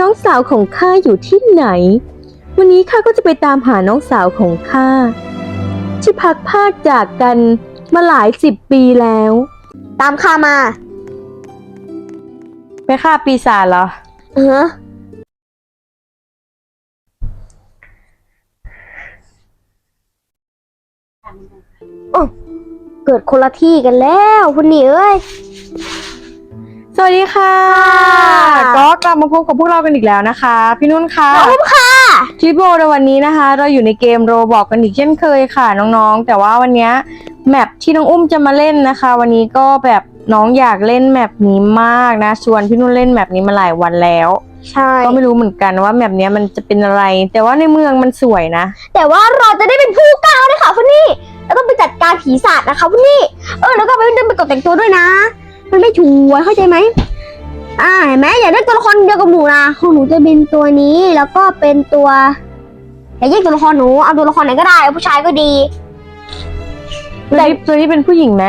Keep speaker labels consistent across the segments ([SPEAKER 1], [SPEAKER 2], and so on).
[SPEAKER 1] น้องสาวของข้าอยู่ที่ไหน วันนี้ข้าก็จะไปตามหาน้องสาวของข้าที่พักพรากจากกันมาหลายสิบปีแล้ว
[SPEAKER 2] ตามข้ามา
[SPEAKER 1] ไปฆ่าปีศาจเหรอ
[SPEAKER 2] เออ โอ้ เกิดคนละที่กันแล้วคุณนี่เอ้ย
[SPEAKER 1] สวัสดีค่ะ
[SPEAKER 2] ค่ะ
[SPEAKER 1] ก็กลับมาพบกับพวกเรากันอีกแล้วนะคะ พี่นุ่นค่ะ
[SPEAKER 2] ขอบคุณค่ะ
[SPEAKER 1] คลิปโบในวันนี้นะคะ เราอยู่ในเกมโรบอกกันอีกเช่นเคยค่ะน้องๆ แต่ว่าวันเนี้ยแมปที่น้องอุ้มจะมาเล่นนะคะ วันนี้ก็แบบน้องอยากเล่นแมปนี้มากนะชวนพี่นุ่นเล่นแมปนี้มาหลายวันแล้ว
[SPEAKER 2] ใช่
[SPEAKER 1] ก็ไม่รู้เหมือนกันว่าแมปเนี้ยมันจะเป็นอะไร แต่ว่าในเมืองมันสวยนะ
[SPEAKER 2] แต่ว่าเราจะได้เป็นผู้กล้าด้วยค่ะคุณนี่แล้วต้องไปจัดการผีศาจนะคะคุณนี่เออแล้วก็ไปเดินไปกดแต่งตัวด้วยนะ มันไม่ถูกเข้าใจไหมอ่าเห็นไหมอย่าได้ตัวละครเดียวกับหนูนะของหนูจะเป็นตัวนี้แล้วก็เป็นตัวอย่าแยกตัวละครหนูเอาตัวละครไหนก็ได้เอาผู้ชายก็ดี
[SPEAKER 1] ตัวนี้ตัวนี้เป็นผู้หญิงไหม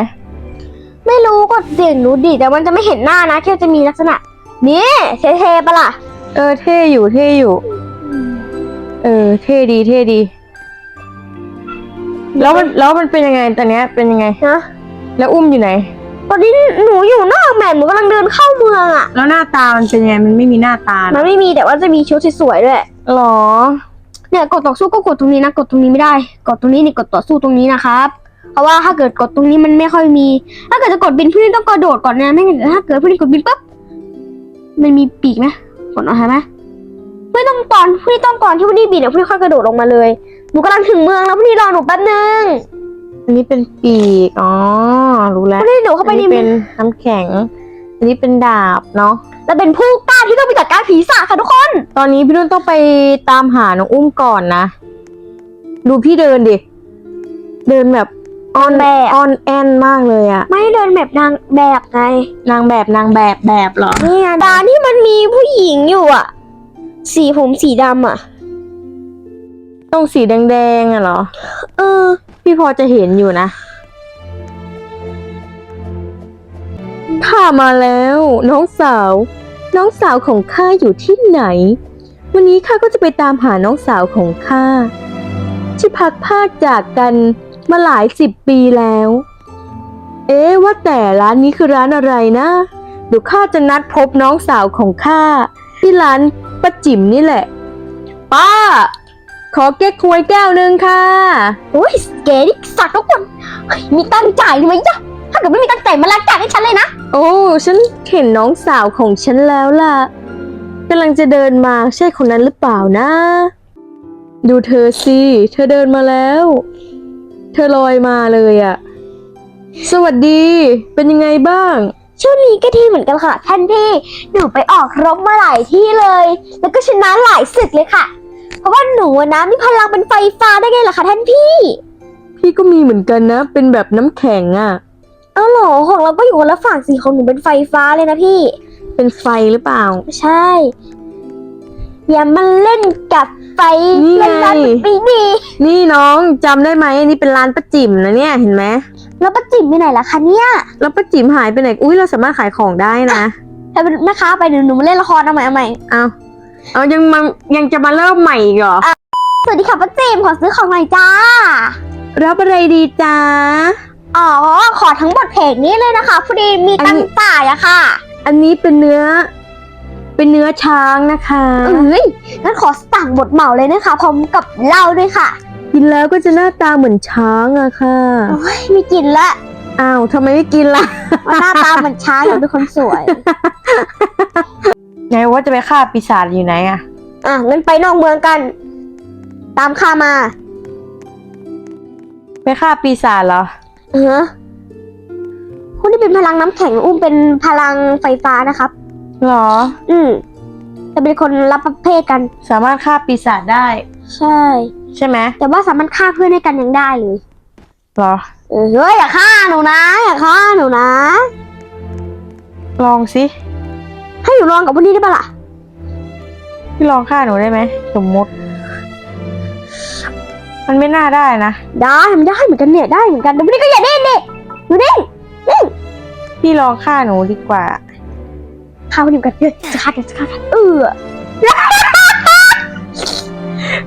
[SPEAKER 2] ไม่รู้ก็เสียงหนูดีแต่มันจะไม่เห็นหน้านะแค่จะมีลักษณะนี่เท่ๆปะล่ะ
[SPEAKER 1] เออเท่อยู่เท่อยู่ เออ เท่ดีเท่ดี แล้วมันแล้วมันเป็นยังไงตอนเนี้ยเป็นยังไง
[SPEAKER 2] นะ
[SPEAKER 1] แล้วอุ้มอยู่ไหน
[SPEAKER 2] ตอนนี้หนูอยู่นอกแมปหนูกำลังเดินเข้าเมืองอะ
[SPEAKER 1] แล้วหน้าตามันเป็นยังไงมันไม่มีหน้าตา
[SPEAKER 2] มั
[SPEAKER 1] นะ
[SPEAKER 2] นไม่มีแต่ว่าจะมีชุดสวยๆด้วย
[SPEAKER 1] หรอ
[SPEAKER 2] เนี่ยกดต่อสู้ก็กดตรงนี้นะกดตรงนี้ไม่ได้ กดตรงนี้นี่กดต่อสู้ตรงนี้นะครับ เพราะว่าถ้าเกิดกดตรงนี้มันไม่ค่อยมี ถ้าเกิดจะกดบินพี่ต้องกระโดดก่อนนะไม่งั้นถ้าเกิดพี่กดบินปั๊บมันมีปีกไหมกดเอาใช่ไหมไม่ต้องก่อนพี่ต้องก่อนที่พี่บินเดี๋ยวพี่ค่อยกระโดดลงมาเลยหนูกำลังถึงเมืองแล้วพี่รอหนูแป๊บนึง
[SPEAKER 1] อันนี้เป็นปีก อ๋อ รู้แล้ว
[SPEAKER 2] พี่หนูเข้าไป
[SPEAKER 1] อัน
[SPEAKER 2] ใน
[SPEAKER 1] นี้
[SPEAKER 2] เมื
[SPEAKER 1] เป็
[SPEAKER 2] อง
[SPEAKER 1] นน้ำแข็ง อันนี้เป็นดาบเนาะ
[SPEAKER 2] แล้วเป็นผู้กล้าที่ต้องไปจัดการผีศาจค่ะทุกคน
[SPEAKER 1] ตอนนี้พี่นุ่นต้องไปตามหาน้องอุ้มก่อนนะ ดูพี่เดินดิ เดินแบบออน
[SPEAKER 2] แบบ
[SPEAKER 1] ออนแอนมากเลยอะ
[SPEAKER 2] ไม่เดินแบบนางแบบไง
[SPEAKER 1] นางแบบนางแบบแบบเหรอ
[SPEAKER 2] นี่ไงดานที่มันมีผู้หญิงอยู่อะ สีผมสีดำอะ
[SPEAKER 1] ตรงสีแดงๆอะเหรอ
[SPEAKER 2] เออ
[SPEAKER 1] พี่พอจะเห็นอยู่นะข้ามาแล้ว น้องสาว น้องสาวของข้าอยู่ที่ไหน วันนี้ข้าก็จะไปตามหาน้องสาวของข้าที่พักพรากจากกันมาหลายสิบปีแล้ว เอ๊ะว่าแต่ร้านนี้คือร้านอะไรนะเดี๋ยวข้าจะนัดพบน้องสาวของข้าที่ร้านป้าจิ๋มนี่แหละ ป้า ขอเก๊กควยแก้วหนึ่งค่ะ
[SPEAKER 2] โอ้ยเก๋นี่สัตว์ทุกคนเฮ้ยมีตังค์จ่ายไหมจ๊ะถ้าเกิดไม่มีตังค์จ่ายมาล้างจานให้ฉันเลยนะ
[SPEAKER 1] โอ้ฉันเห็นน้องสาวของฉันแล้วล่ะกำลังจะเดินมาใช่คนนั้นหรือเปล่านะ ดูเธอสิเธอเดินมาแล้ว เธอลอยมาเลยอะสวัสดี เป็นยังไงบ้าง
[SPEAKER 2] ช่วงนี้ก็ดีเหมือนกันค่ะท่านพี่ หนูไปออกรบมาหลายที่เลย แล้วก็ชนะหลายศึกเลยค่ะ เพราะว่าหนูอะนะมีพลังเป็นไฟฟ้าได้ไงล่ะคะท่านพี่
[SPEAKER 1] พี่ก็มีเหมือนกันนะ เป็นแบบน้ำแข็งอะ
[SPEAKER 2] เอาเหรอของเราก็อยู่คนละฝั่งสีของหนูเป็นไฟฟ้าเลยนะพี่
[SPEAKER 1] เป็นไฟหรือเปล่า
[SPEAKER 2] ใช่ อย่ามาเล่นกับไฟ
[SPEAKER 1] นี่ไง
[SPEAKER 2] เล่นน้ำไม่ดี
[SPEAKER 1] นี่น้องจำได้ไหมอันนี้เป็นร้านป้าจิ๋มนะเนี่ยเห็นไหม
[SPEAKER 2] แล้วป้าจิ๋มไปไหนล่ะคะเนี่ย
[SPEAKER 1] แล้วป้าจิ๋มหายไปไหนอุ้ยเราสามารถขายของได้นะ
[SPEAKER 2] ถ้าเป็นแม่ค้าไปเดี๋ยวหนูมาเล่นละครเอาใหม่เอาใหม่
[SPEAKER 1] เอา เอายังมายังจะมาเริ่มใหม่อีกเหรอ
[SPEAKER 2] สวัสดีค่ะป้าจิ๋มขอซื้อของหน่อยจ้า
[SPEAKER 1] รับอะไรดีจ้า
[SPEAKER 2] อ๋อ ขอทั้งหมดเพจนี้เลยนะคะพอดีมีตังค์จ่ายอะค่ะ
[SPEAKER 1] อันนี้เป็นเนื้อ เป็นเนื้อช้างนะคะ
[SPEAKER 2] เอ้ยงั้นขอสั่งบทเหมาเลยนะคะพร้อมกับเหล้าด้วยค่ะ
[SPEAKER 1] กินแล้วก็จะหน้าตาเหมือนช้างอะค่ะ
[SPEAKER 2] โอ้ยไม่กินละ
[SPEAKER 1] อ้าวทำไมไม่กินล่ะ
[SPEAKER 2] ว่าหน้าตาเหมือนช้างอยากเป็นคนสวย
[SPEAKER 1] ไงว่าจะไปฆ่าปีศาจอยู่ไหนอะ
[SPEAKER 2] อะงั้นไปนอกเมืองกัน ตามข้ามา
[SPEAKER 1] ไปฆ่าปีศาจเหรอ
[SPEAKER 2] เออคุณที่เป็นพลังน้ำแข็งอุ้มเป็นพลังไฟฟ้านะครับ
[SPEAKER 1] หรอ
[SPEAKER 2] อืมจะเป็นคนรับประเภทกัน
[SPEAKER 1] สามารถฆ่าปีศาจได้
[SPEAKER 2] ใช่
[SPEAKER 1] ใช่ไหม
[SPEAKER 2] แต่ว่าสามารถฆ่าเพื่อนให้กันยังได้เลย
[SPEAKER 1] หรอ
[SPEAKER 2] เออเฮ้ยอย่าฆ่าหนูนะ อย่าฆ่าหนูนะ
[SPEAKER 1] ลองสิ
[SPEAKER 2] ให้หนูลองกับพวกนี้ได้ปะล่ะ
[SPEAKER 1] พี่ลองฆ่าหนูได้ไหมสมมติ มันไม่น่าได้นะ
[SPEAKER 2] ได้มันได้เหมือนกันเนี่ยได้เหมือนกันแต่พวกนี้ก็อย่าเด่นดิหนูเด่นเด่น
[SPEAKER 1] พี่ลองฆ่าหนูดีกว่า
[SPEAKER 2] ฆ่าควกนี้เหมือกันเดี๋ยจะฆ่ากันจะฆ่ากันเออ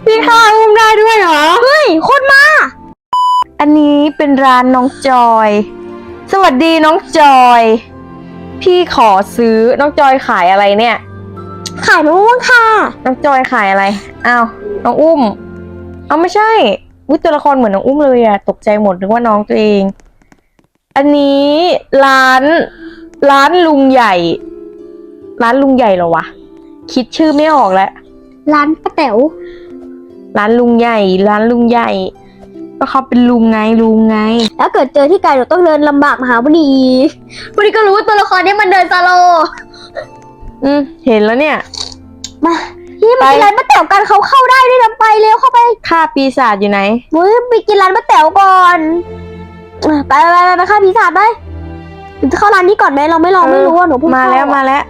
[SPEAKER 2] พี่ฆ่าอุ้มได้
[SPEAKER 1] ด้วยเหรอเ
[SPEAKER 2] ฮ้ยโคตรมา
[SPEAKER 1] อันนี้เป็นร้านน้องจอย สวัสดีน้องจอย พี่ขอซื้อน้องจอยขายอะไรเนี่ย
[SPEAKER 2] ขายมะม่วงค่ะ
[SPEAKER 1] น้องจอยขายอะไรอ้าวน้องอุ้มเอาไม่ใช่วิตัวละครเหมือนน้องอุ้มเลยอะตกใจหมดนึกว่าน้องตัวเอง อันนี้ร้าน ร้านลุงใหญ่ ร้านลุงใหญ่เหรอวะคิดชื่อไม่ออกแล้ว
[SPEAKER 2] ร้านป้าแต๋ว
[SPEAKER 1] ร้านลุงใหญ่ ร้านลุงใหญ่ ก็เขาเป็นลุงไงลุงไง
[SPEAKER 2] แล้วเกิดเจอที่ไกลเราต้องเดินลำบากมาหาพอดีพอดีก็รู้ว่าตัวละครนี้มันเดินซาโล
[SPEAKER 1] อืมเห็นแล้วเนี่ย
[SPEAKER 2] มาที่มากินร้านป้าแต๋วกันเขาเข้าได้ด้วยนะไปเร็วเข้าไป
[SPEAKER 1] ค่าปีศาจอยู่ไหน
[SPEAKER 2] มุ้ยไปกินร้านป้าแต๋วก่อนเออไปไปไปไปข้าพิซซ่าไปหรือจะเข้าร้านนี้ก่อนไหมเราไม่ลองไม่รู้ว่าหนูเพิ่ง
[SPEAKER 1] มา
[SPEAKER 2] เข้
[SPEAKER 1] แล้วมาแล้ว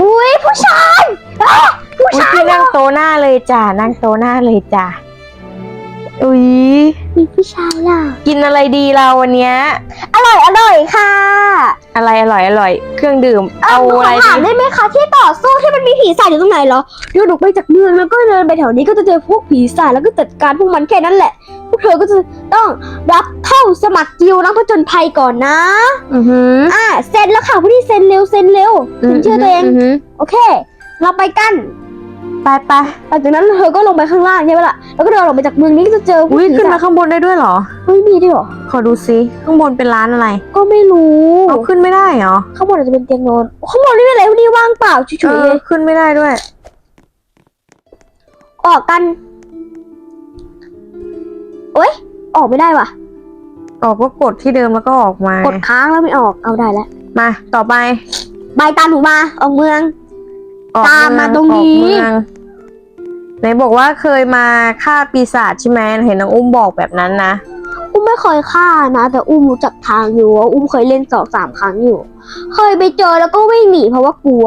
[SPEAKER 2] อุ้ยผู้ชายอะผู้
[SPEAKER 1] อุ๊ย
[SPEAKER 2] ชาย
[SPEAKER 1] พี่นั่งโต๊ะหน้าเลยจ้ะนั่งโต๊ะหน้าเลยจ้ะ อุ้ย
[SPEAKER 2] มีผู้ชายอะ
[SPEAKER 1] กินอะไรดีเราวันเนี้ย
[SPEAKER 2] อร่อยอร่อยค่ะ
[SPEAKER 1] อะไรอร่อยอร่อย เครื่องดื่ม
[SPEAKER 2] เอา
[SPEAKER 1] เอา
[SPEAKER 2] ข
[SPEAKER 1] อะไร
[SPEAKER 2] อถาม
[SPEAKER 1] ดี
[SPEAKER 2] ได้ไหมคะที่ต่อสู้ที่มันมีผีสายอยู่ตรงไหนเหรอเดี๋ยวหนูไปจากเมืองแล้วก็เดินไปแถวนี้ก็จะเจอพวกผีสายแล้วก็จัดการพวกมันแค่นั้นแหละ พวกเธอก็จะต้องรับเข้าสมัครกิลด์นักผจญภัยก่อนนะ
[SPEAKER 1] อือหือ
[SPEAKER 2] อ่าเซ็นแล้วค่ะผู้ที่เซ็นเร็วเซ็นเร็วเซ็นชื่อตัวเอง
[SPEAKER 1] หือ
[SPEAKER 2] โอเค เราไปกัน
[SPEAKER 1] ไปไป
[SPEAKER 2] หลังจากนั้นเธอก็ลงไปข้างล่างใช่ไหมล่ะ แล้วก็เดินออกไปจากเมืองนี้ก็จะเจอพวก
[SPEAKER 1] อุ้ย
[SPEAKER 2] ผี
[SPEAKER 1] ขึ้นมา
[SPEAKER 2] สาย
[SPEAKER 1] ข้างบนได้ด้วยเหรอ
[SPEAKER 2] เฮ้ยมีด้วยเหรอ
[SPEAKER 1] ขอดูซิ ข้างบนเป็นร้านอะไร
[SPEAKER 2] ก็ไม่รู้
[SPEAKER 1] เอาขึ้นไม่ได้เหรอ
[SPEAKER 2] ข้างบนอาจจะเป็นเตียงนอน ข้างบนนี่เป็นอะไรพวกนี้ว่างเปล่าเฉ
[SPEAKER 1] เอย
[SPEAKER 2] ๆเล
[SPEAKER 1] อยขึ้นไม่ได้ด้วย
[SPEAKER 2] ออกกัน โอ๊ย ออกไม่ได้ว่ะ
[SPEAKER 1] ออกก็กดที่เดิมแล้วก็ออกมา ก
[SPEAKER 2] ดค้างแล้วไม่ออก เอาได้แล้ว
[SPEAKER 1] มา ต่อไป
[SPEAKER 2] ใบตามหนูมา ออกเมือง
[SPEAKER 1] ออก
[SPEAKER 2] ตามมาตรงนี้
[SPEAKER 1] ออกเมืองไหนบอกว่าเคยมาฆ่าปีศาจใช่ไหมเห็นน้องอุ้มบอกแบบนั้นนะ
[SPEAKER 2] อุ้มไม่เคยฆ่านะ แต่อุ้มรู้จักทางอยู่ว่าอุ้มเคยเล่นสองสามครั้งอยู่ เคยไปเจอแล้วก็วิ่งหนีเพราะว่ากลัว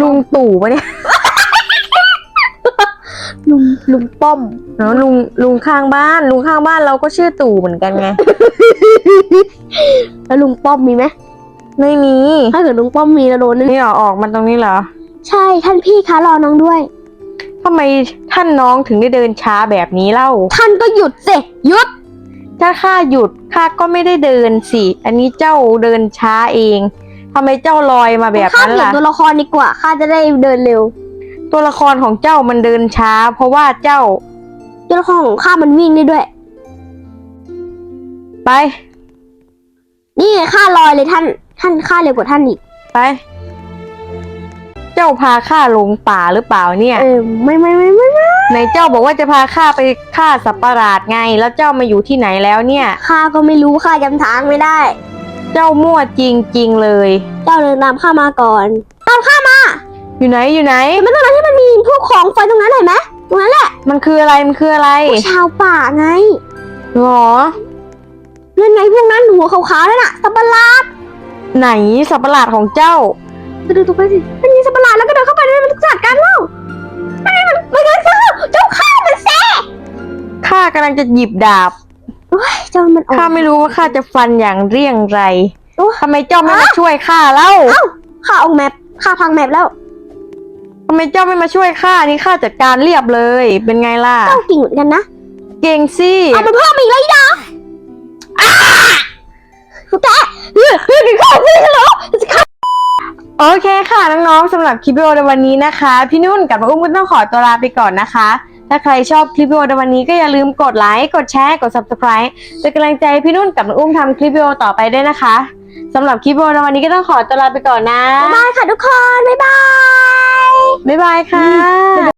[SPEAKER 1] ลุงตู่ปะเนี่ย
[SPEAKER 2] ลุงลุงป้อม
[SPEAKER 1] เนาะลุงลุงข้างบ้าน ลุงข้างบ้านเราก็ชื่อตู่เหมือนกันไง
[SPEAKER 2] แล้วลุงป้อมมีไหม
[SPEAKER 1] ไม่มี
[SPEAKER 2] ถ้าเกิดลุงป้อมมีแล้วโดนแน่
[SPEAKER 1] นี่เหรอออกมาตรงนี้เหรอ
[SPEAKER 2] ใช่ท่านพี่คะรอน้องด้วย
[SPEAKER 1] ทำไมท่านน้องถึงได้เดินช้าแบบนี้เล่า
[SPEAKER 2] ท่านก็หยุดสิหยุด
[SPEAKER 1] ถ้าข้าหยุดข้าก็ไม่ได้เดินสิ อันนี้เจ้าเดินช้าเองทำไมเจ้าลอยมาแบบ
[SPEAKER 2] ข้า
[SPEAKER 1] นั้น
[SPEAKER 2] เปลี่ยน
[SPEAKER 1] ล่ะ
[SPEAKER 2] ตัวละครดีกว่าข้าจะได้เดินเร็ว
[SPEAKER 1] ตัวละครของเจ้ามันเดินช้า เพราะว่าเจ้า
[SPEAKER 2] ตัวละครของข้ามันวิ่งได้ด้วย
[SPEAKER 1] ไป
[SPEAKER 2] นี่ไงข้าลอยเลยท่าน ท่านข้าเร็วกว่าท่านอีก
[SPEAKER 1] ไป เจ้าพาข้าลงป่าหรือเปล่าเนี่ย
[SPEAKER 2] เออไม่ไม่ไม่ไม่ไม่
[SPEAKER 1] ในเจ้าบอกว่าจะพาข้าไปฆ่าสัตว์ประหลาดไง แล้วเจ้ามาอยู่ที่ไหนแล้วเนี่ย
[SPEAKER 2] ข้าก็ไม่รู้ข้าจำทางไม่ได้
[SPEAKER 1] เจ้ามั่วจริงๆเลย
[SPEAKER 2] เจ้าเดินตามข้ามาก่อน ตามข้ามา
[SPEAKER 1] อยู่ไหนอยู่ไหน
[SPEAKER 2] เห็นไหมตรงนั้นที่มันมีพวกของไฟตรงนั้นเห็นไหมตรงนั้นแหละ
[SPEAKER 1] มันคืออะไรมันคืออะไร
[SPEAKER 2] พวกชาวป่าไง
[SPEAKER 1] หรอ
[SPEAKER 2] นั่นไงพวกนั้นหัวขาวๆนั่นน่ะสัตว์ประหลาด
[SPEAKER 1] ไหนสัตว์ประหลาดของเจ้า
[SPEAKER 2] ไปดูตรงไปสิมันมีสัตว์ประหลาดแล้วก็เดินเข้าไปแล้วมันจัดการเล่าไม่มันไม่งั้นเจ้าเจ้าข้ามันแซ่
[SPEAKER 1] ข้ากำลังจะหยิบดาบ
[SPEAKER 2] โอ้ยเจ้ามันออก
[SPEAKER 1] ข้าไม่รู้ว่าข้าจะฟันอย่างเรี่ยงไร
[SPEAKER 2] โอ้
[SPEAKER 1] ทำไมเจ้าไม่มาช่วยข้าเล่า
[SPEAKER 2] เอ้าข้าออกแมปข้าพังแมปแล้ว
[SPEAKER 1] ทำไมเจ้าไม่มาช่วยข้านี่ข้าจัดการเรียบเลย เป็นไงล่ะ
[SPEAKER 2] เจ้าเก่งเหมือนกันนะ
[SPEAKER 1] เก่งสิ
[SPEAKER 2] เอามาเพิ่มอีกเลยอีดาอ้าแต่เฮ้ยเฮ้ยเดี๋ยวข้าพี่เหรอจะฆ่า
[SPEAKER 1] โอเคค่ะน้องๆสำหรับคลิปวิดีโอในวันนี้นะคะ พี่นุ่นกับน้องอุ้มก็ต้องขอตัวลาไปก่อนนะคะ ถ้าใครชอบคลิปวิดีโอในวันนี้ก็อย่าลืมกดไลค์กดแชร์กด subscribe เป็นกำลังใจให้พี่นุ่นกับน้องอุ้มทำคลิปวิดีโอต่อไปด้วยนะคะสำหรับคลิปวิดีโอในวันนี้ก็ต้องขอตัวลาไปก่อนนะ
[SPEAKER 2] บ๊ายบายค่ะทุกคน บ๊ายบาย
[SPEAKER 1] บ๊ายบายค่ะ